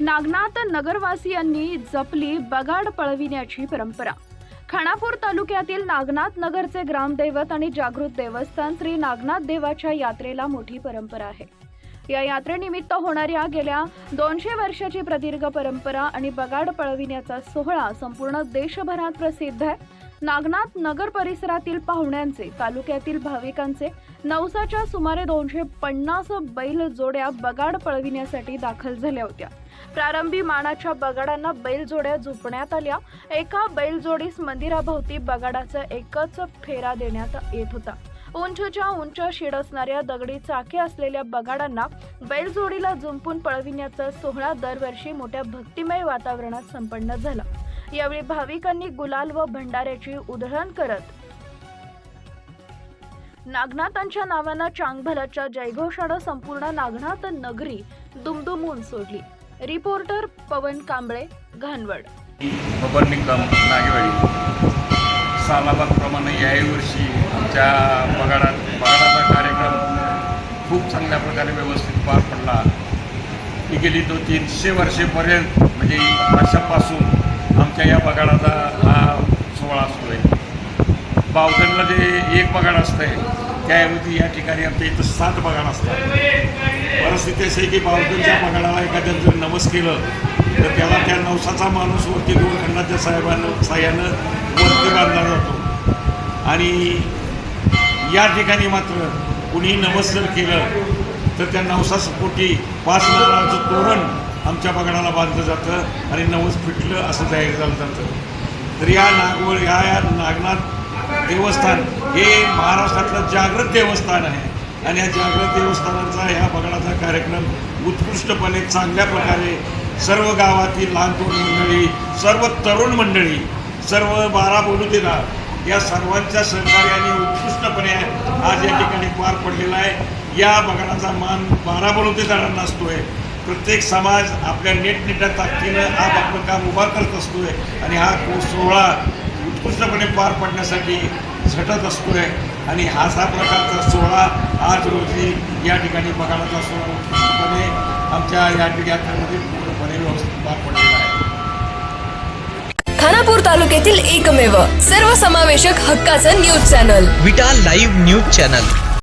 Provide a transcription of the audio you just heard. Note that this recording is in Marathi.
नागनाथ नगरवासियांनी जपली बगाड पळविण्याची परंपरा. खानापूर तालुक्यातील नागनाथ नगरचे ग्रामदैवत आणि जागृत देवस्थान श्री नागनाथ देवाच्या यात्रेला मोठी परंपरा आहे. या यात्रेनिमित्त होणाऱ्या गेल्या दोनशे वर्षाची प्रदीर्घ परंपरा आणि बगाड पळविण्याचा सोहळा संपूर्ण देशभरात प्रसिद्ध आहे. नागनाथ नगर परिसरातील पाहुण्यांचे तालुक्यातील भाविकांचे नवसाच्या सुमारे दोनशे पन्नास बैल जोड्या बगाड पळविण्यासाठी दाखल झाल्या होत्या. प्रारंभी मानाच्या बगाडांना बैलजोड्या झोपण्यात आल्या. एका बैलजोडीस मंदिराभोवती बगाडाचा एकच फेरा देण्यात येत होता. उंचच्या उंच शिड असणाऱ्या दगडी चाके असलेल्या बगाडांना बैलजोडीला झुंपून पळविण्याचा सोहळा दरवर्षी मोठ्या भक्तिमय वातावरणात संपन्न झाला. यावेळी भाविकांनी गुलाल व भंडाऱ्याची उधळण करत नागनाथांच्या नावानं चांगभलाच्या जयघोषानं संपूर्ण नागनाथ नगरी दुमदुमून सोडली. रिपोर्टर पवन कांबळे घानवड. बबन निकम नागेवाडी. सालाबादप्रमाणे याही वर्षी आमच्या पगारात पगाराचा कार्यक्रम खूप चांगल्या प्रकारे व्यवस्थित पार पडला. ही गेली तो तीनशे वर्षेपर्यंत म्हणजे वर्षापासून आमच्या या बगाडाचा हा सोहळा असतो आहे. बावधनला जे एक असतं आहे त्याऐवजी या ठिकाणी आमच्या इथं सात बगाड असतात. परिस्थिती अशी आहे की बावधनच्या बगाडाला एखाद्यानं जर नमस केलं तर त्याला त्या नवसाचा माणूस वरती दोन खंडाच्या साहेबानं साह्यानं वरती बांधला जातो आणि या ठिकाणी मात्र कुणी नमस जर केलं तर त्या नवसापोटी पाच नारळाचं तोरण आमच्या बगाडाला बांधलं जातं आणि नवस फिटलं असं जाहीर झालं जातं तर या नागवळ या या नागनाथ देवस्थान हे महाराष्ट्रातलं जागृत देवस्थान आहे. आणि या जागृत देवस्थानाचा ह्या बघण्याचा कार्यक्रम उत्कृष्टपणे चांगल्या प्रकारे सर्व गावातील लहान मंडळी सर्व तरुण मंडळी सर्व बारा बोलुतेदार या सर्वांच्या सहकार्याने उत्कृष्टपणे आज या ठिकाणी पार पडलेला आहे. या बघण्याचा मान बारा बोलुतेदारांना असतोय. प्रत्येक समाज आपल्या नेटनेट्या ताकदीनं हा आपलं काम उभा करत असतोय. आणि हा सोहळा उत्कृष्टपणे पार पडण्यासाठी झटत असतोय. आणि असा प्रकारचा सोहळा आज रोजी या ठिकाणी बगाडाचा सोहळा उत्कृष्टपणे आमच्या या यात्रेमध्ये पूर्णपणे व्यवस्थित पार पडलेला आहे. खानापूर तालुक्यातील एकमेव सर्वसमावेशक हक्काचं news channel. Vita live news channel.